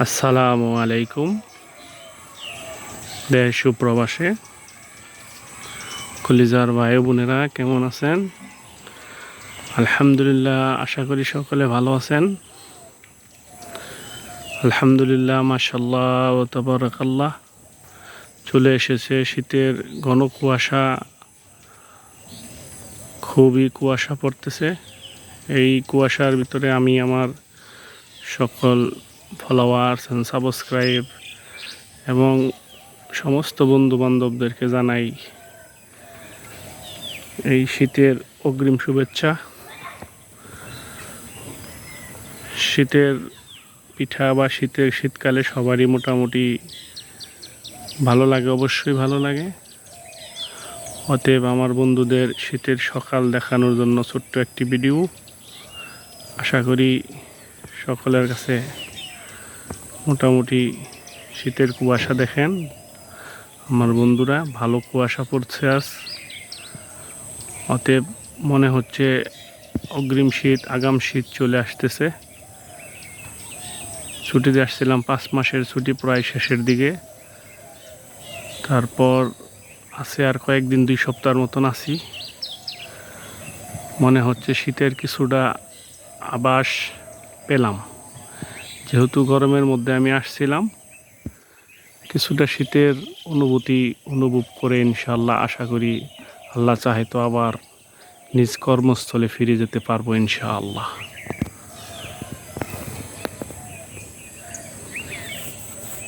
আসসালামু আলাইকুম। দেশ সুপ্রবাসে কলিজার ভাই বোনেরা, কেমন আছেন? আলহামদুলিল্লাহ, আশা করি সকলে ভালো আছেন। আলহামদুলিল্লাহ মাসাল্লাহ ও তবরকাল্লাহ। চলে এসেছে শীতের ঘন কুয়াশা। খুবই কুয়াশা পড়তেছে। এই কুয়াশার ভিতরে আমি আমার সকল ফলোয়ার্স অ্যান্ড সাবস্ক্রাইব এবং সমস্ত বন্ধু বান্ধবদেরকে জানাই এই শীতের অগ্রিম শুভেচ্ছা। শীতের পিঠা বা শীতের শীতকালে সবারই মোটামুটি ভালো লাগে, অবশ্যই ভালো লাগে। অতএব আমার বন্ধুদের শীতের সকাল দেখানোর জন্য ছোট্ট একটি ভিডিও। আশা করি সকলের কাছে মোটামুটি শীতের কুয়াশা দেখেন। আমার বন্ধুরা ভালো কুয়াশা পড়ছে আজ। অতএব মনে হচ্ছে অগ্রিম শীত, আগাম শীত চলে আসতেছে। ছুটিতে আসছিলাম পাঁচ মাসের ছুটি, প্রায় শেষের দিকে। তারপর আছে আর কয়েকদিন, দুই সপ্তাহের মতন আছি। মনে হচ্ছে শীতের কিছুটা আবাস পেলাম। যেহেতু গরমের মধ্যে আমি আসছিলাম, কিছুটা শীতের অনুভূতি অনুভব করে ইনশাল্লাহ আশা করি আল্লাহ চাহে তো আবার নিজ কর্মস্থলে ফিরে যেতে পারব ইনশাআল্লাহ।